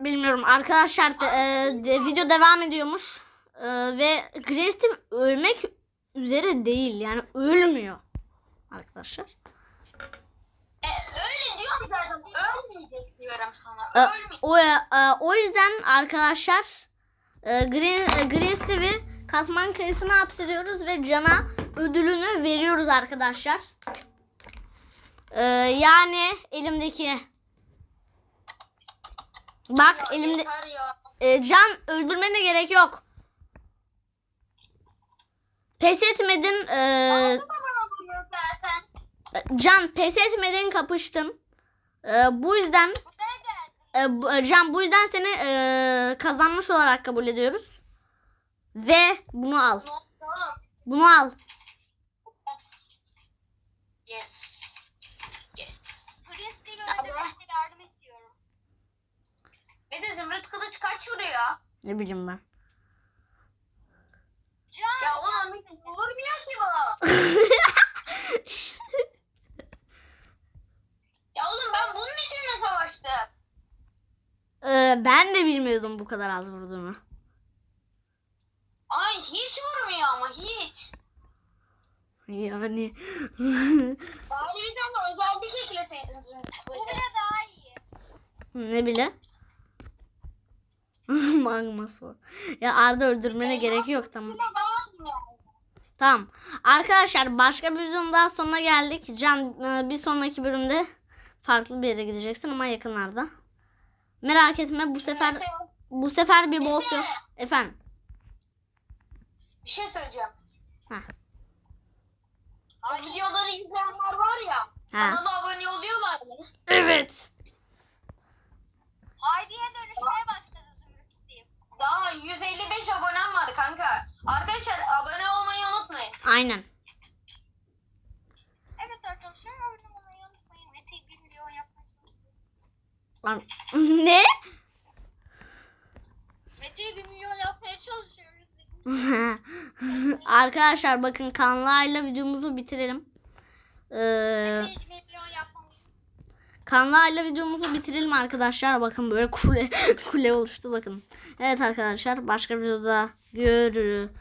bilmiyorum arkadaşlar de, e, de- video devam ediyormuş. E, ve Steve ölmek üzere değil yani ölmüyor arkadaşlar. E, öyle diyorum zaten. Ölmeyecek diyorum sana. E, o, e, o yüzden arkadaşlar e, Green, e, Green Steve'i katman kayısına hapsediyoruz ve cana ödülünü veriyoruz arkadaşlar. E, yani elimdeki bak elimde ya. e, can öldürmene gerek yok. Pes etmedin e, can pes etmedin kapıştın. E, bu yüzden. E, Can bu yüzden seni e, kazanmış olarak kabul ediyoruz. Ve bunu al. Bunu al. Yes. Kaç vuruyor? Ne bileyim ben. Can, Ya ulan vurmuyor ki bu. Ya oğlum ben bunun için mi savaştım? E, ben de bilmiyordum bu kadar az vurduğunu. Ay hiç vurmuyor ama hiç. Yani. Bari bir tane özellik ekleseydin bu bile daha iyi. ne bile? Magma sor. Ya Arda öldürmene gerek yok tamam. Tamam. Arkadaşlar başka bir videonun daha sonuna geldik. Can e, bir sonraki bölümde farklı bir yere gideceksin ama yakınlarda. Merak etme bu sefer bu sefer bir boss yok. Efendim. Bir şey söyleyeceğim. Heh. O videoları izleyenler var ya. Ha. Kanala abone oluyorlar mı? Evet. Haydi'ye dönüşmeye başladı Zümrüt Steve. Daha 155 abonem var kanka. Arkadaşlar abone olmayı unutmayın. Aynen. Evet arkadaşlar abone olmayı unutmayın. Mete'yi 1 milyon yapmak Lan- ne? Mete'yi 1 milyon yapmaya çalışıyoruz. Arkadaşlar bakın kanlayla videomuzu bitirelim. Ee, Mete'yi 1 milyon yapmamız. kanlayla videomuzu bitirelim arkadaşlar. Bakın böyle kule kule oluştu bakın. Evet arkadaşlar başka bir videoda görüşürüz.